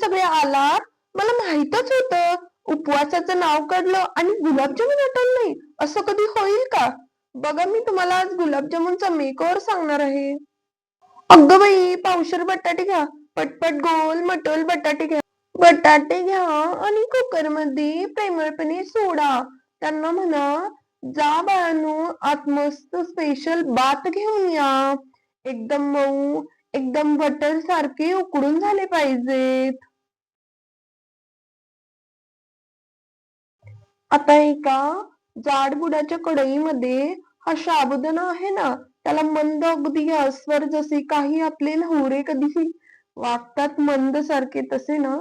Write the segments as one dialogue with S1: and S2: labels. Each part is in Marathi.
S1: सगळे आलात? मला माहीतच होत. उपवासाचं नाव काढलं आणि गुलाबजामुन आठवलं नाही. असं कधी होईल का? बघा मी तुम्हाला आज गुलाबजामुनचा मेकओव्हर सांगणार आहे. अगं बाई पावशर बटाटे घ्या. पटपट गोल मटोल बटाटे घ्या. बटाटे घ्या आणि कुकरमध्ये प्रेमळपणे सोडा. त्यांना म्हणा जा बाळांनो आत मस्त स्पेशल बात घेऊन या. एकदम मऊ एकदम बटर सारखे उकडून झाले पाहिजेत. आता एका जाड बुडाच्या कढईमध्ये हा साबुदाणा आहे ना त्याला मंद अगदी अस्वर जसे काही आपले नवरे कधी वागतात मंद सारखे तसे ना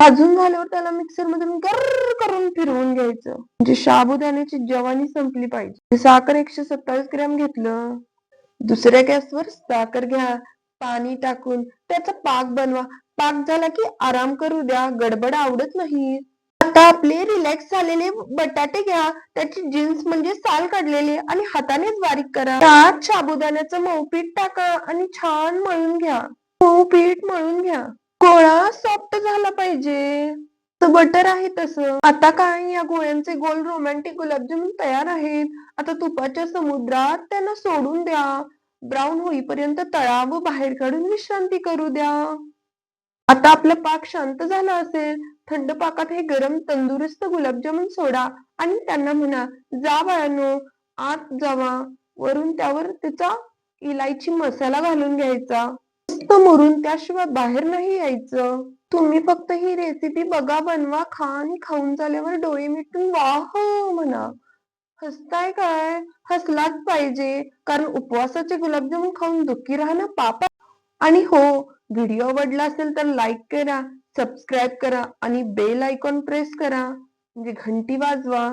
S1: भाजून झाल्यावर त्याला मिक्सर मधून गर करून फिरवून घ्यायचं. म्हणजे साबुदाण्याची जवानी संपली पाहिजे. साखर एकशे सत्तावीस ग्रॅम घेतलं. दुसऱ्या गॅसवर साखर घ्या पाणी टाकून त्याचा पाक बनवा. पाक झाला की आराम करू द्या. गडबड आवडत नाही. आता आपले रिलॅक्स झालेले बटाटे घ्या त्याची जीन्स म्हणजे साल काढलेले आणि हातानेच बारीक करा. त्यात साबुदाण्याचं मऊ पीठ टाका आणि छान मळून घ्या. मऊ पीठ मळून घ्या. गोळा सॉफ्ट झाला पाहिजे. बटर आहे तसं. आता काय या गोळ्यांचे गोल रोमॅन्टिक गुलाबजामुन तयार आहेत. आता तुपाच्या समुद्रात त्यांना सोडून द्या. ब्राऊन होईपर्यंत तळा व बाहेर काढून विश्रांती करू द्या. आता आपलं पाक शांत झाला असेल थंड पाकात हे गरम तंदुरुस्त गुलाबजामुन सोडा आणि त्यांना म्हणा जा बाळांनो आत जावा. वरून त्यावर त्याचा इलायची मसाला घालून घ्यायचा. मस्त मुरून त्याशिवाय बाहेर नाही यायचं. तुम्ही फक्त ही रेसिपी बघा बनवा खा आणि खाऊन झाल्यावर डोळे मिटून वाह म्हणा. हसताय काय? हसलाच पाहिजे. कारण उपवासाचे गुलाबजामुन खाऊन दुःखी राहणं पाप आणि हो व्हिडिओ आवडला असेल तर लाईक करा सबस्क्राईब करा आणि बेल आयकॉन प्रेस करा. म्हणजे घंटी वाजवा.